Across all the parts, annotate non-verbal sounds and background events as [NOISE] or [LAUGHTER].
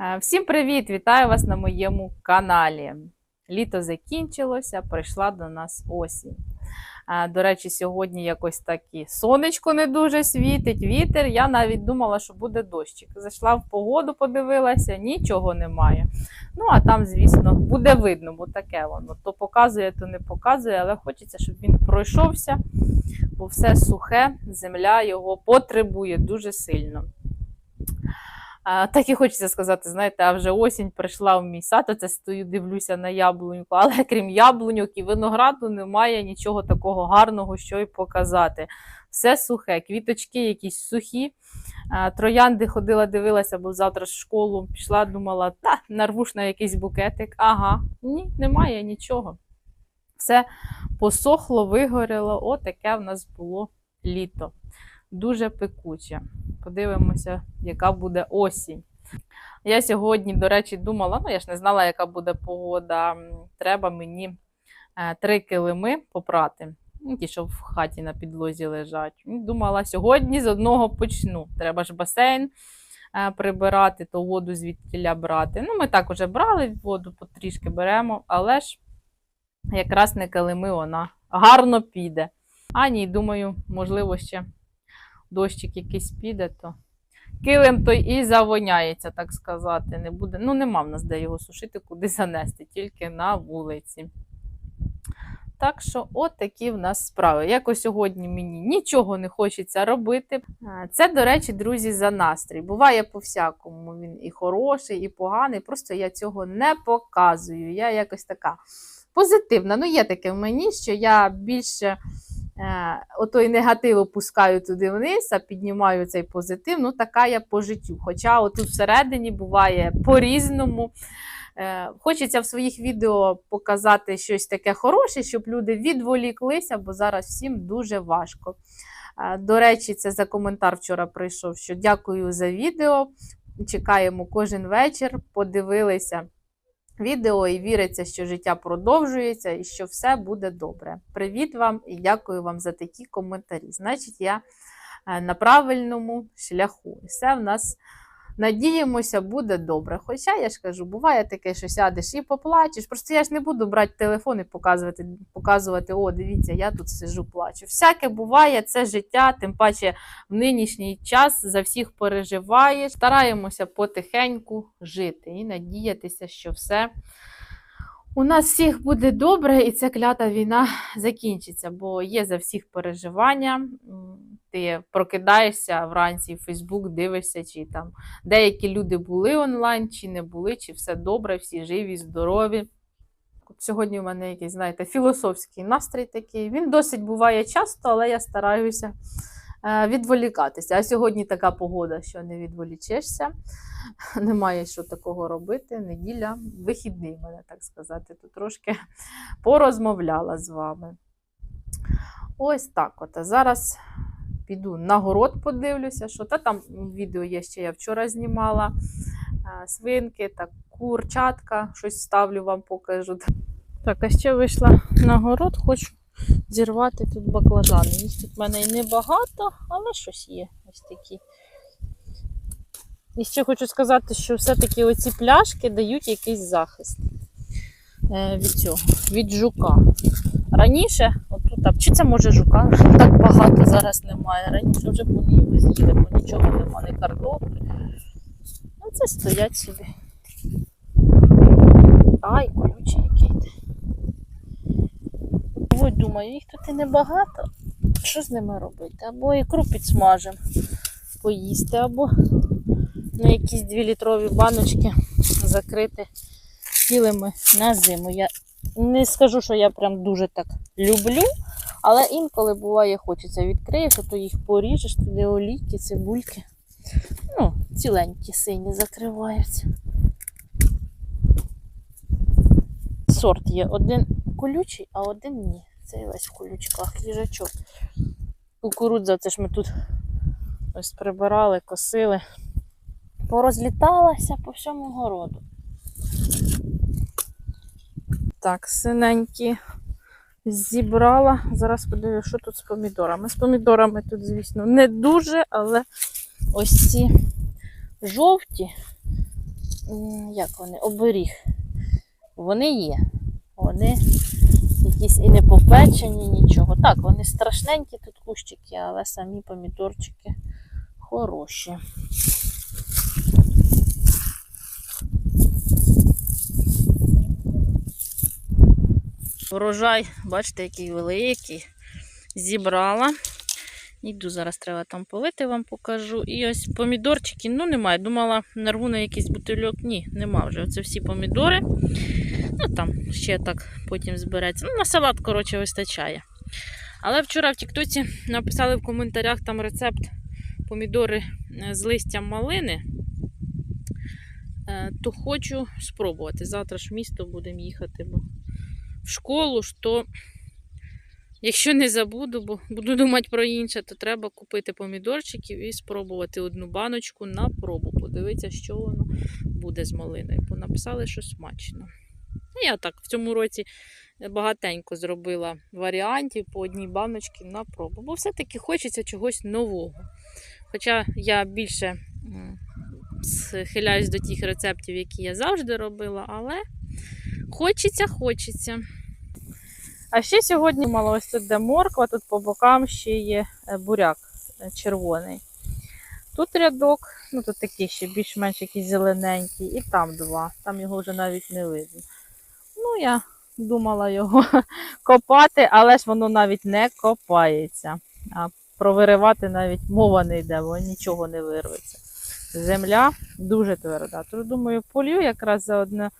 Е, Всім привіт! Вітаю вас на моєму каналі. Літо закінчилося, прийшла до нас осінь. Е, До речі, сьогодні якось такі сонечко не дуже світить, вітер. Я навіть думала, що буде дощик. Зайшла в погоду, подивилася, нічого немає. Ну, а там, звісно, буде видно, бо таке воно. То показує, то не показує, але хочеться, щоб він пройшовся, бо все сухе, земля його потребує дуже сильно. А, так і хочеться сказати, знаєте, а вже осінь прийшла в мій сад, оце стою, дивлюся на яблуньку, але крім яблуньок і винограду немає нічого такого гарного, що й показати. Все сухе, квіточки якісь сухі. А, Троянди ходила, дивилася, бо завтра в школу пішла, думала, та нарву ж на якийсь букетик. Ага, ні, немає нічого. Все посохло, вигоріло. Отаке в нас було літо. Дуже пекуче. Подивимося, яка буде осінь. Я сьогодні, до речі, думала, ну я ж не знала, яка буде погода. Треба мені е, три килими попрати. Ну, Ті, що в хаті на підлозі лежать. Думала, сьогодні з одного почну. Треба ж басейн е, прибирати, то воду звідтіля брати. Ну, ми так уже брали воду, потрішки беремо, але ж якраз не килими вона гарно піде. А ні, думаю, можливо, ще дощик якийсь піде, то килим той і завоняється, так сказати. Не буде. Ну, нема в нас де його сушити, куди [LAUGHS] занести, тільки на вулиці. Так що, от такі в нас справи. Якось сьогодні мені нічого не хочеться робити. Це, до речі, друзі, за настрій. Буває по-всякому. Він і хороший, і поганий. Просто я цього не показую. Я якось така позитивна. Ну, є таке в мені, що я більше отой негатив опускаю туди вниз, а піднімаю цей позитив. Ну, така я по життю. Хоча отут всередині буває по-різному. Е, Хочеться в своїх відео показати щось таке хороше, щоб люди відволіклися, бо зараз всім дуже важко. Е, До речі, це за коментар вчора прийшов, що дякую за відео. Чекаємо кожен вечір, подивилися відео і віриться, що життя продовжується і що все буде добре. Привіт вам і дякую вам за такі коментарі. Значить, я е, на правильному шляху. Все в нас, надіємося, буде добре. Хоча я ж кажу, буває таке, що сядеш і поплачеш. Просто я ж не буду брати телефон і показувати, показувати, о, дивіться, я тут сижу, плачу. Всяке буває, це життя, тим паче в нинішній час за всіх переживаєш. Стараємося потихеньку жити і надіятися, що все у нас всіх буде добре, і ця клята війна закінчиться, бо є за всіх переживання. Ти прокидаєшся вранці в Фейсбук, дивишся, чи там деякі люди були онлайн, чи не були, чи все добре, всі живі, здорові. От Сьогодні у мене якийсь, знаєте, філософський настрій такий. Він досить буває часто, але я стараюся е, відволікатися. А сьогодні така погода, що не відволічешся. [LAUGHS] Немає що такого робити. Неділя, вихідний, мене так сказати. Тут трошки [LAUGHS] порозмовляла з вами. Ось так от. А зараз піду на город, подивлюся, що та там відео є ще я вчора знімала. Свинки та курчатка, щось ставлю вам покажу. Так, а ще вийшла на город, хочу зірвати тут баклажани. Їх тут в мене і небагато, але щось є ось такі. І ще хочу сказати, що все-таки оці пляшки дають якийсь захист е, від цього, від жука. Раніше, отут, а чи це може жука? Так багато зараз немає. Раніше вже вони його з'їли, бо нічого немає, ні картоплі. Ну, це стоять собі. Ай, колючий який ти. Думаю, їх тут і небагато. Що з ними робити? Або ікру підсмажемо поїсти, або на якісь 2-літрові баночки закрити цілими на зиму. Я не скажу, що я прям дуже так люблю, але інколи буває, хочеться відкриєш, то їх поріжеш, туди олійки, цибульки. Ну, ціленькі сині закриваються. Сорт є. Один колючий, а один ні. Цей весь в колючках, їжачок. Кукурудза, це ж ми тут ось прибирали, косили. Порозліталася по всьому городу. Так, синенькі зібрала. Зараз подивлюся, що тут з помідорами. З помідорами тут, звісно, не дуже, але ось ці жовті як вони, оберіг. Вони є. Вони якісь і не попечені, нічого. Так, вони страшненькі тут кущики, але самі помідорчики хороші. Врожай, бачите, який великий. Зібрала. Іду зараз треба там полити, вам покажу. І ось помідорчики, ну немає. Думала, нарву на якийсь бутильок. Ні, нема вже. Оце всі помідори. Ну там ще так потім збереться. Ну, на салат, коротше, вистачає. Але вчора в Тіктоці написали в коментарях там рецепт помідори е, з листям малини. Е, То хочу спробувати. Завтра ж в місто будемо їхати, бо в школу то. Якщо не забуду, бо буду думати про інше, то треба купити помідорчиків і спробувати одну баночку на пробу. Подивитися, що воно буде з малиною. Бо написали, що смачно. Ну, Я так в цьому році багатенько зробила варіантів по одній баночці на пробу. Бо все-таки хочеться чогось нового. Хоча я більше схиляюсь до тих рецептів, які я завжди робила, але хочеться, хочеться. А ще сьогодні мало ось тут де морква, тут по бокам ще є е, буряк е, червоний. Тут рядок, ну тут такий ще більш-менш якийсь зелененький, і там два. Там його вже навіть не видно. Ну, я думала його [LAUGHS] копати, але ж воно навіть не копається. А провиривати навіть мова не йде, бо нічого не вирветься. Земля дуже тверда. Тож, думаю, полью якраз заодно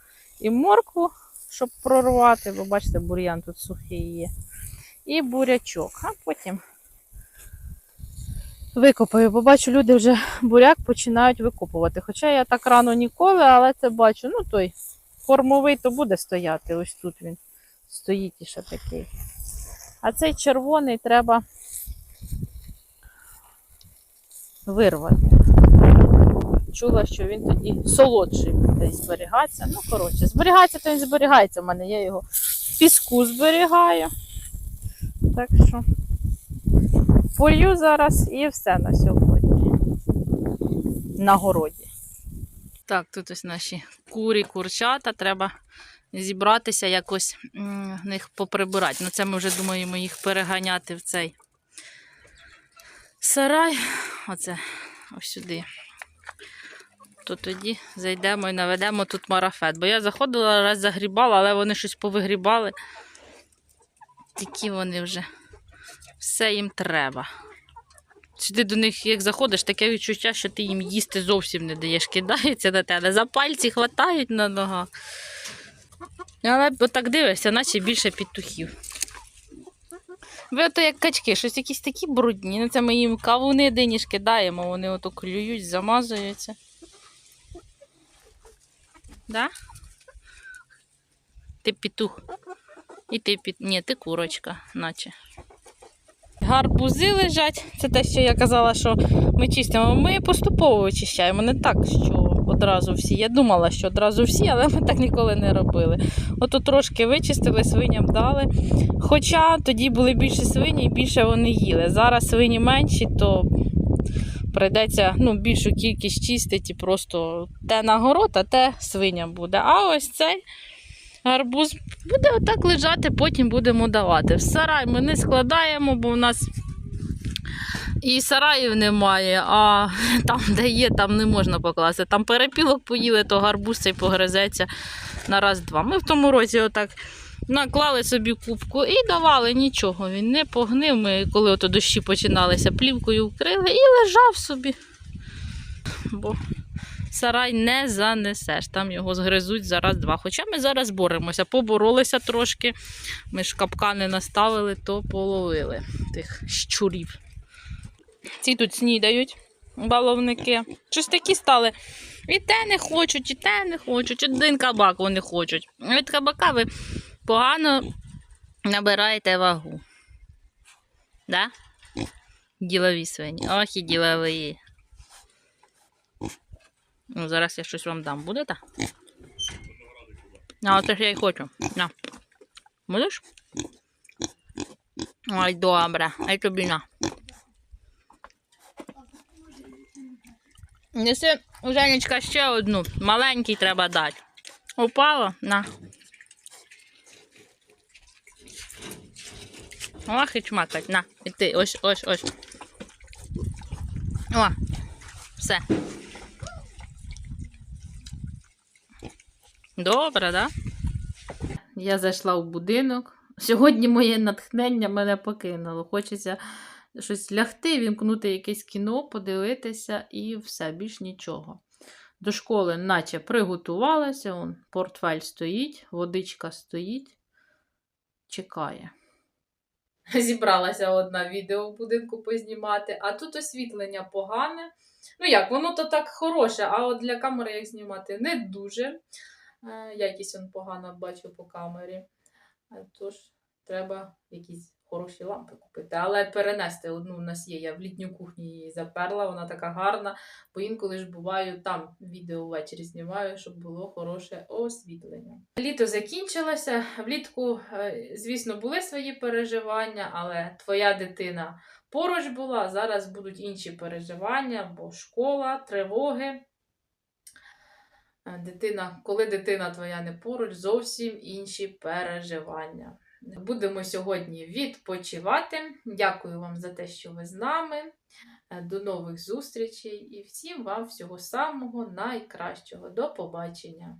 і моркву, щоб прорвати, бо бачите, бур'ян тут сухий є. І бурячок. А потім викопаю, бо бачу, люди вже буряк починають викопувати. Хоча я так рано ніколи, але це бачу. Ну той кормовий то буде стояти. Ось тут він стоїть і ще такий. А цей червоний треба вирвати. Чула, що він тоді солодший буде зберігатися. Ну, коротше, зберігається, то він зберігається. У мене я його в піску зберігаю. Так що полью зараз і все на сьогодні. На городі. Так, тут ось наші курі, курчата. Треба зібратися, якось них поприбирати. Ну, це ми вже думаємо їх переганяти в цей сарай. Оце ось сюди. То тоді зайдемо і наведемо тут марафет. Бо я заходила, раз загрібала, але вони щось повигрібали. Такі вони вже. Все їм треба. Сюди до них, як заходиш, таке відчуття, що ти їм їсти зовсім не даєш, кидаються на тебе, за пальці хватають на ногах. Але отак дивишся, наче більше петухів. Ви ото як качки, щось якісь такі брудні. Ну, це ми їм кавуни дині ж кидаємо, вони ото клюють, замазуються. Да? Ти петух. І ти під... Ні, ти курочка, наче. Гарбузи лежать. Це те, що я казала, що ми чистимо. Ми поступово вичищаємо, не так, що одразу всі. Я думала, що одразу всі, але ми так ніколи не робили. Ото трошки вичистили, свиням дали. Хоча тоді були більше свині і більше вони їли. Зараз свині менші, то прийдеться ну, більшу кількість чистити, просто те на город, а те свиня буде. А ось цей гарбуз буде отак лежати, потім будемо давати. В сарай ми не складаємо, бо в нас і сараїв немає, а [LAUGHS] там, де є, там не можна покласти. Там перепілок поїли, то гарбуз цей погризеться на раз-два. Ми в тому році отак наклали собі кубку і давали нічого. Він не погнив. Ми, коли ото дощі починалися, плівкою вкрили і лежав собі. Бо сарай не занесеш, там його згризуть за раз-два. Хоча ми зараз боремося, поборолися трошки. Ми ж капкани наставили, то половили тих щурів. Ці тут снідають, баловники. Щось такі стали. І те не хочуть, і те не хочуть. Один кабак вони хочуть. Від кабака ви погано набираєте вагу. Да? Ділові свині. Ох і ділові. Ну, зараз я щось вам дам. Будете? А, це ж я й хочу. На. Будеш? Ой, добре. А й тобі на. Неси, Женечка, ще одну. Маленький треба дати. Упало? На. Ох, і чмакать. На, і ти. Ось, ось, ось. О, все. Добре, да? Я зайшла в будинок. Сьогодні моє натхнення мене покинуло. Хочеться щось лягти, вімкнути якесь кіно, подивитися і все, більш нічого. До школи наче приготувалася, он, портфель стоїть, водичка стоїть, чекає. [LAUGHS] Зібралася одна відео в будинку познімати, а тут освітлення погане. Ну як, воно то так хороше, а от для камери як знімати не дуже. Е, Якість он погано бачу по камері. Тож треба якісь хороші лампи купити. Але перенести одну в нас є. Я в літню кухню її заперла, вона така гарна. Бо інколи ж буваю там відео ввечері знімаю, щоб було хороше освітлення. Літо закінчилося. Влітку, е, звісно, були свої переживання, але твоя дитина поруч була. Зараз будуть інші переживання, бо школа, тривоги. Е, Дитина, коли дитина твоя не поруч, зовсім інші переживання. Будемо сьогодні відпочивати. Дякую вам за те, що ви з нами. Е, До нових зустрічей і всім вам всього самого найкращого. До побачення!